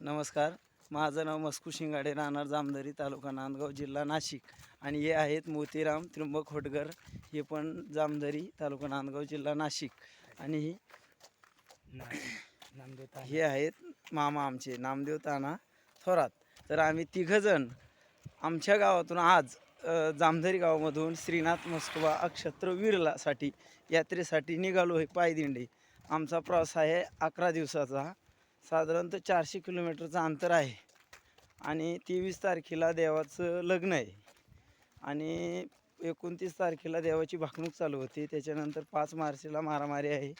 नमस्कार. माझं नाव मस्कू शिंगाडे राहणार जामदरी तालुका नांदगाव जिल्हा नाशिक. आणि हे आहेत मोतीराम त्र्यंबक होटकर हे पण जामदरी तालुका नांदगाव जिल्हा नाशिक. आणि नामदेव हे आहेत मामा आमचे नामदेव ताना थोरात. तर आम्ही तिघंजण आमच्या गावातून आज जामधरी गावामधून श्रीनाथ मस्कोबा अक्षत्र विरलासाठी यात्रेसाठी निघालो आहे पायदिंडी. आमचा प्रवास आहे अकरा दिवसाचा. साधारणतः चारशे किलोमीटरचं अंतर आहे. आणि तेवीस तारखेला देवाचं लग्न आहे. आणि एकोणतीस तारखेला देवाची भाकणूक चालू होती. त्याच्यानंतर पाच मार्चला मारामारी आहे.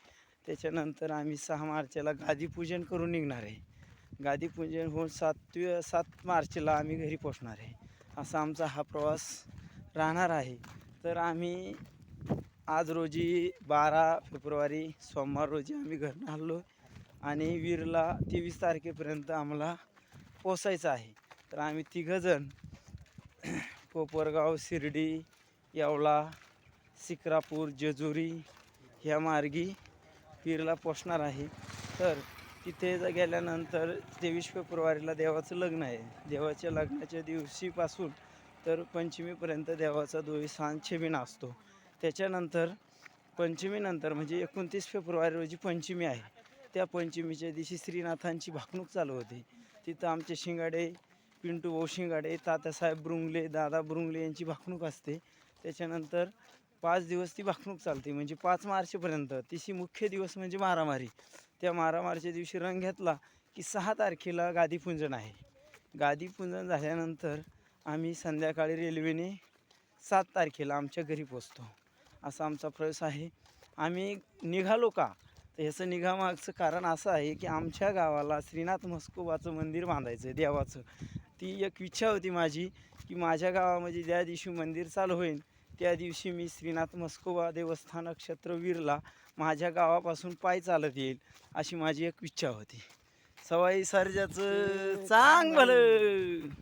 त्याच्यानंतर आम्ही सहा मार्चला गादीपूजन करून निघणार आहे. गादीपूजन होऊन सातवी सात मार्चला आम्ही घरी पोचणार आहे. असा आमचा हा प्रवास राहणार आहे. तर आम्ही आज रोजी बारा फेब्रुवारी सोमवार रोजी आम्ही घरनं हल्लो आणि वीरला तेवीस तारखेपर्यंत आम्हाला पोचायचं आहे. तर आम्ही तिघंजण कोपरगाव शिर्डी येवला सिक्रापूर जेजुरी ह्या मार्गी वीरला पोचणार आहे. तर तिथे गेल्यानंतर तेवीस फेब्रुवारीला देवाचं लग्न आहे. देवाच्या लग्नाच्या दिवशीपासून तर पंचमीपर्यंत देवाचा दोही सांज छेबिना असतो त्याच्यानंतर पंचमीनंतर म्हणजे एकोणतीस फेब्रुवारी रोजी पंचमी आहे. त्या पंचमीच्या दिवशी श्रीनाथांची भाकणूक चालू होते. तिथं आमचे शिंगाडे पिंटू भाऊ शिंगाडे तात्यासाहेब ब्रुंगले दादा ब्रुंगले यांची भाकणूक असते. त्याच्यानंतर पाच दिवस ती भाकणूक चालते. म्हणजे पाच मार्चपर्यंत. तिची मुख्य दिवस म्हणजे मारामारी. त्या मारामारीच्या दिवशी रंग घेतला की सहा तारखेला गादीपुंजन आहे. गादीपूजन झाल्यानंतर आम्ही संध्याकाळी रेल्वेने सात तारखेला आमच्या घरी पोचतो. असा आमचा प्रवेश आहे. आम्ही निघालो का? तर ह्याचं निघामागचं कारण असं आहे की आमच्या गावाला श्रीनाथ मस्कोबाचं मंदिर बांधायचं आहे देवाचं. ती एक इच्छा होती माझी की माझ्या गावामध्ये ज्या दिवशी मंदिर चालू होईल त्या दिवशी मी श्रीनाथ मस्कोबा देवस्थान नक्षत्रवीरला माझ्या गावापासून पाय चालत येईल अशी माझी एक इच्छा होती. सवाई सर्जाचं चांग भलं